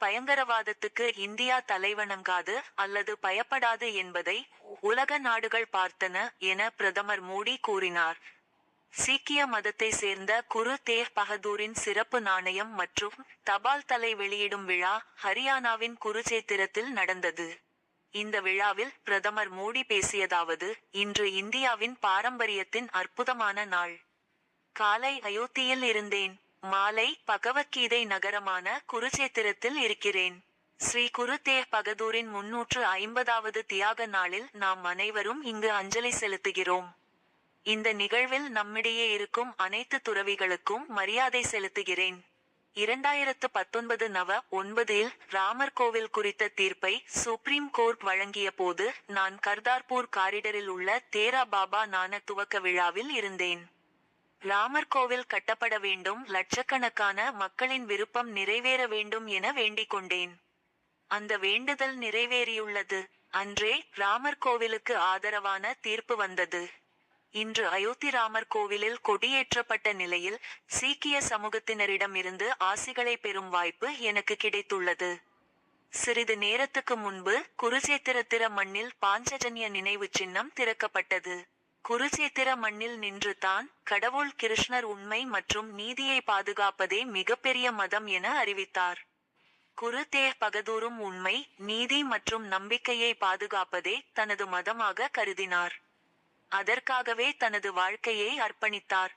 பயங்கரவாதத்துக்கு இந்தியா தலைவணங்காது அல்லது பயப்படாது என்பதை உலக நாடுகள் பார்த்தன என பிரதமர் மோடி கூறினார். சீக்கிய மதத்தை சேர்ந்த குரு தேவ் பகதூரின் சிறப்பு நாணயம் மற்றும் தபால் தலை வெளியிடும் விழா ஹரியானாவின் குருச்சேத்திரத்தில் நடந்தது. இந்த விழாவில் பிரதமர் மோடி பேசியதாவது இன்று இந்தியாவின் பாரம்பரியத்தின் அற்புதமான நாள். காலை அயோத்தியில் இருந்தேன். மாலை பகவத்கீதை நகரமான குருச்சேத்திரத்தில் இருக்கிறேன். ஸ்ரீ குரு தேவ் பகதூரின் முன்னூற்று ஐம்பதாவது தியாக நாளில் நாம் அனைவரும் இங்கு அஞ்சலி செலுத்துகிறோம். இந்த நிகழ்வில் நம்மிடையே இருக்கும் அனைத்து துறவிகளுக்கும் மரியாதை செலுத்துகிறேன். இரண்டாயிரத்து பத்தொன்பது நவ ஒன்பதில் ராமர் கோவில் குறித்த தீர்ப்பை சுப்ரீம் கோர்ட் வழங்கிய போது நான் கர்தார்பூர் காரிடரில் உள்ள தேரா பாபா நான துவக்க விழாவில் இருந்தேன். ராமர் கோவில் கட்டப்பட வேண்டும் லட்சக்கணக்கான மக்களின் விருப்பம் நிறைவேற வேண்டும் என வேண்டிக் கொண்டேன். அந்த வேண்டுதல் நிறைவேறியுள்ளது. அன்றே ராமர் கோவிலுக்கு ஆதரவான தீர்ப்பு வந்தது. இன்று அயோத்தி ராமர் கோவிலில் கொடியேற்றப்பட்ட நிலையில் சீக்கிய சமூகத்தினரிடமிருந்து ஆசிகளை பெறும் வாய்ப்பு எனக்கு கிடைத்துள்ளது. சிறிது நேரத்துக்கு முன்பு குருச்சேத்திரத்திர மண்ணில் பாஞ்சஜன்ய நினைவு சின்னம் திறக்கப்பட்டது. குருச்சேத்திர மண்ணில் நின்று தான் கடவுள் கிருஷ்ணர் உண்மை மற்றும் நீதியை பாதுகாப்பதே மிகப்பெரிய மதம் என அறிவித்தார். குரு தேவ் பகதூரும் உண்மை நீதி மற்றும் நம்பிக்கையை பாதுகாப்பதே தனது மதமாக கருதினார். அதற்காகவே தனது வாழ்க்கையை அர்ப்பணித்தார்.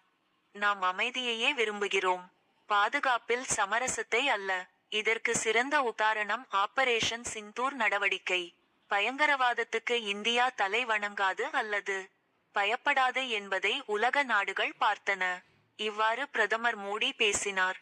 நாம் அமைதியையே விரும்புகிறோம். பாதுகாப்பில் சமரசத்தை அல்ல. இதற்கு சிறந்த உதாரணம் ஆபரேஷன் சிந்தூர் நடவடிக்கை. பயங்கரவாதத்துக்கு இந்தியா தலை வணங்காது அல்லது பயப்படாது என்பதை உலக நாடுகள் பார்த்தன. இவ்வாறு பிரதமர் மோடி பேசினார்.